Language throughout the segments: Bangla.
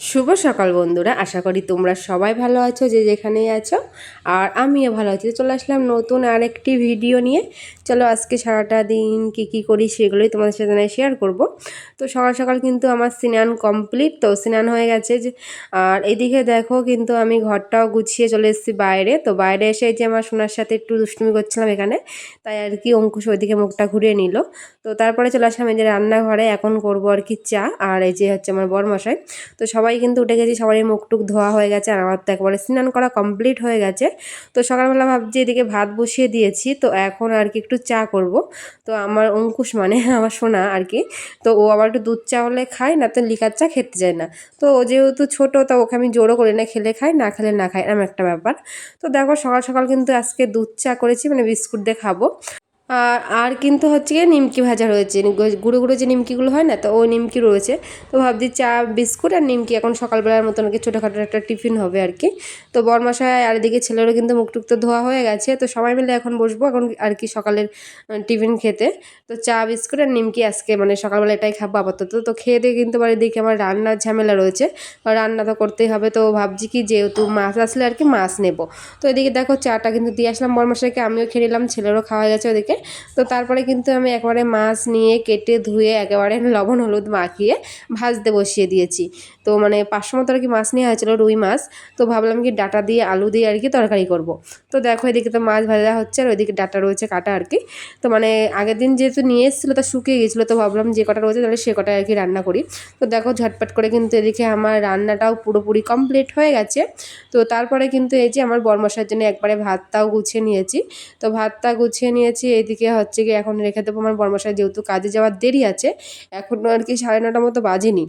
শুভ সকাল বন্ধুরা, আশা করি তোমরা সবাই ভালো আছো যে যেখানেই আছো। আর আমিও ভালো আছি। চলে আসলাম নতুন আরেকটি ভিডিও নিয়ে। চলো আজকে সারাটা দিন কি কি করি সেগুলোই তোমাদের সাথে শেয়ার করব। তো সকাল সকাল কিন্তু আমার স্নান কমপ্লিট তো স্নান হয়ে গেছে যে, আর এদিকে দেখো কিন্তু আমি ঘরটাও গুছিয়ে চলে এসেছি বাইরে। তো বাইরে এসে যে আমার সোনার সাথে একটু দুষ্টুমি করছিলাম এখানে। তাই আর কি অঙ্কুশ ওইদিকে মুখটা ঘুরিয়ে নিল। তো তারপরে চলে আসলাম এই যে রান্নাঘরে। এখন করব আর কি চা। আর এই যে হচ্ছে আমার বরমশাই। তো সবাই কিন্তু উঠে গেছি, সবারই মুখ টুক ধোয়া হয়ে গেছে আর আমার তো একবারে স্নান করা কমপ্লিট হয়ে গেছে। তো সকালবেলা ভাবছি এদিকে ভাত বসিয়ে দিয়েছি, তো এখন আর কি একটু চা করব। তো আমার অঙ্কুশ মানে আমার সোনা আর কি, তো ও আবার একটু দুধ চা হলে খায়, না তো লিকার চা খেতে যায় না। তো ও যেহেতু ছোটো, তো ওকে আমি জোরও করি না খেলে খায়, না খেলে না খায় এরকম একটা ব্যাপার। তো দেখো সকাল সকাল কিন্তু আজকে দুধ চা করেছি মানে বিস্কুট দিয়ে খাব। আর আর কিন্তু হচ্ছে গিয়ে নিমকি ভাজা রয়েছে। গুঁড়ো গুঁড়ো যে নিমকিগুলো হয় না, তো ওই নিমকি রয়েছে। তো ভাবছি চা, বিস্কুট আর নিমকি এখন সকালবেলার মতন আর কি ছোটোখাটো একটা টিফিন হবে আর কি তো বরমাসায় আর এদিকে ছেলেরও কিন্তু মুখ টুক তো ধোয়া হয়ে গেছে, তো সবাই মিলে এখন বসবো এখন আর কি সকালের টিফিন খেতে। তো চা, বিস্কুট আর নিমকি আজকে মানে সকালবেলা এটাই খাব আপাতত। তো খেয়ে দিয়ে কিন্তু বাড়ির দিকে আমার রান্নার ঝামেলা রয়েছে রান্না তো করতেই হবে। তো ভাবছি কি যেহেতু মাছ আসলে আর কি মাছ নেব। তো এদিকে দেখো চাটা কিন্তু দিয়ে আসলাম বরমাসাইকে আমিও খেয়ে নিলাম, ছেলেরও খাওয়া গেছে ওদিকে। তো তারপরে কিন্তু আমি একবারে মাছ নিয়ে কেটে ধুয়ে একেবারে লবণ, হলুদ মাখিয়ে ভাজতে বসিয়ে দিয়েছি। তো মানে পাঁচশো মতো আর কি মাছ নেওয়া হয়েছিলো, রুই মাছ। তো ভাবলাম কি ডাটা দিয়ে, আলু দিয়ে আর কি তরকারি করব। তো দেখো এদিকে তো মাছ ভাজা হচ্ছে আর ওইদিকে ডাটা রয়েছে কাটা আর কি। তো মানে আগের দিন যেহেতু নিয়ে এসেছিল তা শুকিয়ে গেছিল, তো ভাবলাম যে কটা রয়েছে তাহলে সে কটা আর কি রান্না করি। তো দেখো ঝটপট করে কিন্তু এদিকে আমার রান্নাটাও পুরোপুরি কমপ্লিট হয়ে গেছে। তো তারপরে কিন্তু এই যে আমার বরমশার জন্য একবারে ভাতটাও গুছিয়ে নিয়েছি। তো ভাতটা গুছিয়ে নিয়েছি এইদিকে হচ্ছে কি এখন রেখে দেবো আমার বর্মশাই, যেহেতু কাজে যাওয়ার দেরি আছে, এখনও আর কি সাড়ে নটার মতো বাজিনি।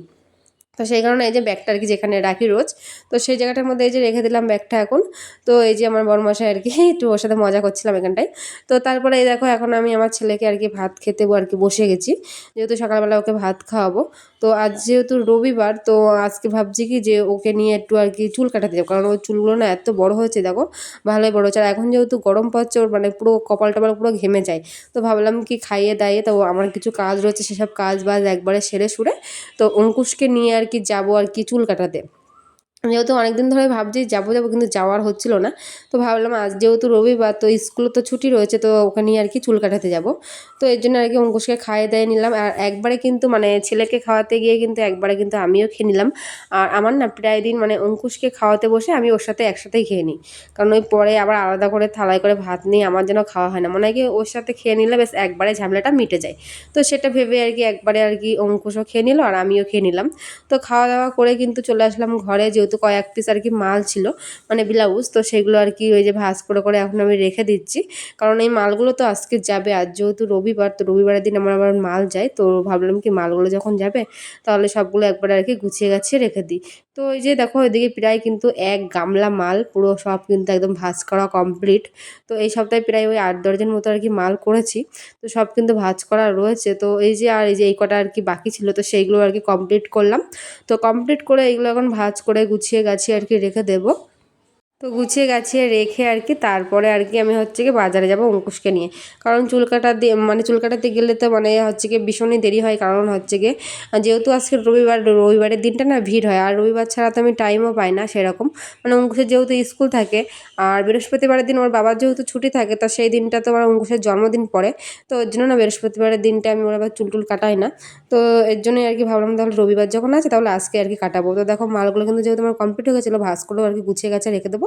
তো সেই কারণে এই যে ব্যাগটা আর কি যেখানে রাখি রোজ, তো সেই জায়গাটার মধ্যে এই যে রেখে দিলাম ব্যাগটা এখন। তো এই যে আমার বরমশাই আর কি, একটু ওর সাথে মজা করছিলাম এখানটায়। তো তারপরে এই দেখো, এখন আমি আমার ছেলেকে আর কি ভাত খেতে আর কি বসে গেছি। যেহেতু সকালবেলা ওকে ভাত খাওয়াবো তো আজ যেহেতু রবিবার, তো আজকে ভাবছি কি যে ওকে নিয়ে একটু আর কি চুল কাটাতে যাব। কারণ ওর চুলগুলো না এত বড় হয়েছে, দেখো, ভালোই বড় হচ্ছে আর এখন যেহেতু গরম পড়ছে, ওর মানে পুরো কপাল টপাল পুরো ঘেমে যায়। তো ভাবলাম কি খাইয়ে দাইয়ে, তো আমার কিছু কাজ রয়েছে, সেসব কাজ বাজ একবারে সেরে সুরে, তো অঙ্কুশকে নিয়ে আর কি যাব আর কি চুল কাটাতে। যেহেতু অনেকদিন ধরে ভাবছি যাব যাব, কিন্তু যাওয়ার হচ্ছিল না। তো ভাবলাম আজ যেহেতু রবিবার, তো স্কুলে তো ছুটি রয়েছে, তো ওখানে আর কি চুল কাটাতে যাব। তো এর জন্য আর কি অঙ্কুশকে খাইয়ে দিয়ে নিলাম। আর একবারে কিন্তু মানে ছেলেকে খাওয়াতে গিয়ে কিন্তু একবারে কিন্তু আমিও খেয়ে নিলাম। আর আমার না প্রায় দিন মানে অঙ্কুশকে খাওয়াতে বসে আমি ওর সাথে একসাথেই খেয়ে নিই। কারণ ওই পরে আবার আলাদা করে থালায় করে ভাত নিই আমার যেন খাওয়া হয় না। মনে হয় কি ওর সাথে খেয়ে নিলে বেশ একবারে ঝামেলাটা মিটে যায়। তো সেটা ভেবে আর কি একবারে আর কি অঙ্কুশও খেয়ে নিল আর আমিও খেয়ে নিলাম। তো খাওয়া দাওয়া করে কিন্তু চলে আসলাম ঘরে, যেহেতু কয়েক পিস আর কি মাল ছিল মানে ব্লাউজ তো সেগুলো আর কি ওই যে ভাস করে করে এখন আমি রেখে দিচ্ছি। কারণ এই মালগুলো তো আজকে যাবে, আর যেহেতু রবিবার, তো রবিবারের দিন আমার আবার মাল যায়, তো ভাবলাম কি মালগুলো যখন যাবে, তাহলে সবগুলো একবার আর কি গুছিয়ে গাছিয়ে রেখে দিই। তো ওই যে দেখো ওইদিকে প্রায় কিন্তু এক গামলা মাল, পুরো সব কিন্তু একদম ভাজ করা কমপ্লিট তো এই সপ্তাহে প্রায় ওই আট দশজন মতো আর কি মাল করেছি। তো সব কিন্তু ভাজ করা রয়েছে। তো এই যে আর এই যে এই কটা আর কি বাকি ছিল, তো সেইগুলো আর কি কমপ্লিট করলাম। তো কমপ্লিট করে এইগুলো এখন ভাজ করে গুছিয়ে গাছিয়ে আর কি রেখে দেবো। তো গুছিয়ে গাছিয়ে রেখে আর কি তারপরে আর কি আমি হচ্ছে কি বাজারে যাব অঙ্কুশকে নিয়ে। কারণ চুল কাটা দিয়ে মানে চুল কাটাতে গেলে তো মানে হচ্ছে কি ভীষণই দেরি হয়, কারণ হচ্ছে গিয়ে যেহেতু আজকে রবিবার, রবিবারের দিনটা না ভিড় হয়, আর রবিবার ছাড়া তো আমি টাইমও পাই না সেরকম। মানে অঙ্কুশের যেহেতু স্কুল থাকে, আর বৃহস্পতিবারের দিন ওর বাবার যেহেতু ছুটি থাকে, তো সেই দিনটা তো আমার অঙ্কুশের জন্মদিন পড়ে। তো ওর জন্য না বৃহস্পতিবারের দিনটা আমি ওর আবার চুল টুল কাটাই না। তো এর জন্যই আর কি ভাবলাম তাহলে রবিবার যখন আছে তাহলে আজকে আর কি কাটাবো। তো দেখো মালগুলো কিন্তু যেহেতু আমার কমপ্লিট হয়ে গেছিল ভাসগুলো আর কি গুছিয়ে গেছে রেখে দেবো।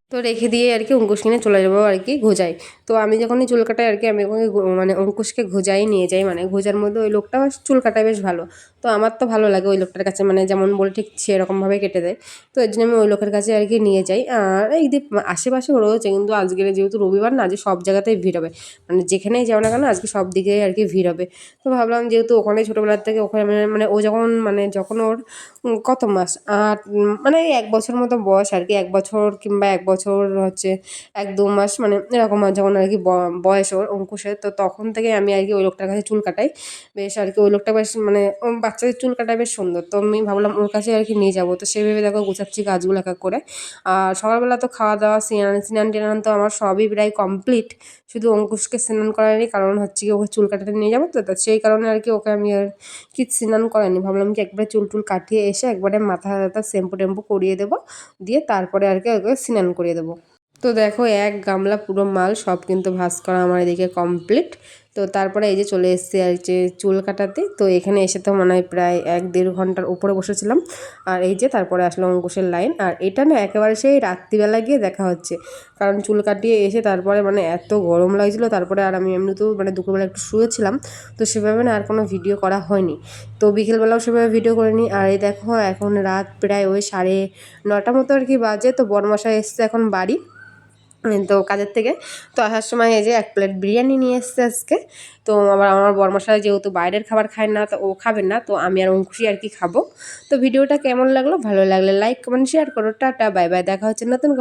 তো রেখে দিয়ে আর কি অঙ্কুশ কিনে চলে যাব আর কি ঘোজাই তো আমি যখনই চুল কাটাই আর কি, আমি মানে অঙ্কুশকে ঘোজাই নিয়ে যাই মানে ঘোজার মধ্যে ওই লোকটা চুল কাটায় বেশ ভালো। তো আমার তো ভালো লাগে ওই লোকটার কাছে মানে যেমন বলে ঠিক সেরকমভাবে কেটে দেয়। তো এর জন্য আমি ওই লোকের কাছে আর কি নিয়ে যাই। আর এই যে আশেপাশেও রয়েছে কিন্তু আজকের যেহেতু রবিবার না যে সব জায়গাতেই ভিড় হবে। মানে যেখানেই যাও না কেন, আজকে সব দিকেই আর কি ভিড় হবে। তো ভাবলাম যেহেতু ওখানে ছোটোবেলার থেকে ওখানে মানে ও যখন মানে যখন ওর কত মাস, আট মানে এক বছর মতো বয়স আর কি, এক বছর কিংবা এক বছর বছর হচ্ছে এক দু মাস মানে এরকম যখন আর কি বয়স ওর অঙ্কুশের তো তখন থেকে আমি আর কি ওই লোকটার কাছে চুল কাটাই। বেশ আর কি ওই লোকটা বেশ মানে বাচ্চাদের চুল কাটা বেশ সুন্দর। তো আমি ভাবলাম ওর কাছে আর কি নিয়ে যাব। তো সেভাবে দেখো গুছাচ্ছি গাছগুলো এক করে। আর সকালবেলা তো খাওয়া দাওয়া, স্নান স্নান টেনান তো আমার সবই প্রায় কমপ্লিট শুধু অঙ্কুশকে স্নান করারই কারণ হচ্ছে কি ওকে চুল কাটাতে নিয়ে যাব। তো তো সেই কারণে আর কি ওকে আমি আর কি স্নান করাইনি ভাবলাম কি একবারে চুল টুল কাটিয়ে এসে একবারে মাথা টাথা শ্যাম্পু ট্যাম্পু করিয়ে দেবো। দিয়ে তারপরে আর কি ওকে স্নান করিয়ে দেবো তো দেখো এক গামলা পুরো মাল, সব কিন্তু ভাজ করা আমার এদিকে কমপ্লিট তো তারপরে এই যে চলে এসেছি আর যে চুল কাটাতে, তো এখানে এসে তো মনে হয় প্রায় এক দেড় ঘণ্টার উপরে বসেছিলাম। আর এই যে তারপরে আসলো অঙ্কুশের লাইন আর এটা না একেবারে সেই রাত্রিবেলা গিয়ে দেখা হচ্ছে। কারণ চুল কাটিয়ে এসে তারপরে মানে এত গরম লাগছিল, তারপরে আর আমি এমনিতেও মানে দুপুরবেলা একটু শুয়েছিলাম। তো সেভাবে না আর কোনো ভিডিও করা হয়নি। তো বিকেলবেলাও সেভাবে ভিডিও করিনি। আর এই দেখো, এখন রাত প্রায় ওই সাড়ে নটা মতো আর কি বাজে। তো বরমশাই এসছে এখন বাড়ি। তো কাজের থেকে। তো আসার সময় এই যে এক প্লেট বিরিয়ানি নিয়ে এসছে আজকে। তো আবার আমার বর্মশাই যেহেতু বাইরের খাবার খায় না, তো ও খাবেন না, তো আমি আর অঙ্কুশি আর কি খাব। তো ভিডিওটা কেমন লাগল? ভালো লাগলে লাইক কমেন্ট শেয়ার করো। টাটা বাই বাই দেখা হচ্ছে নতুন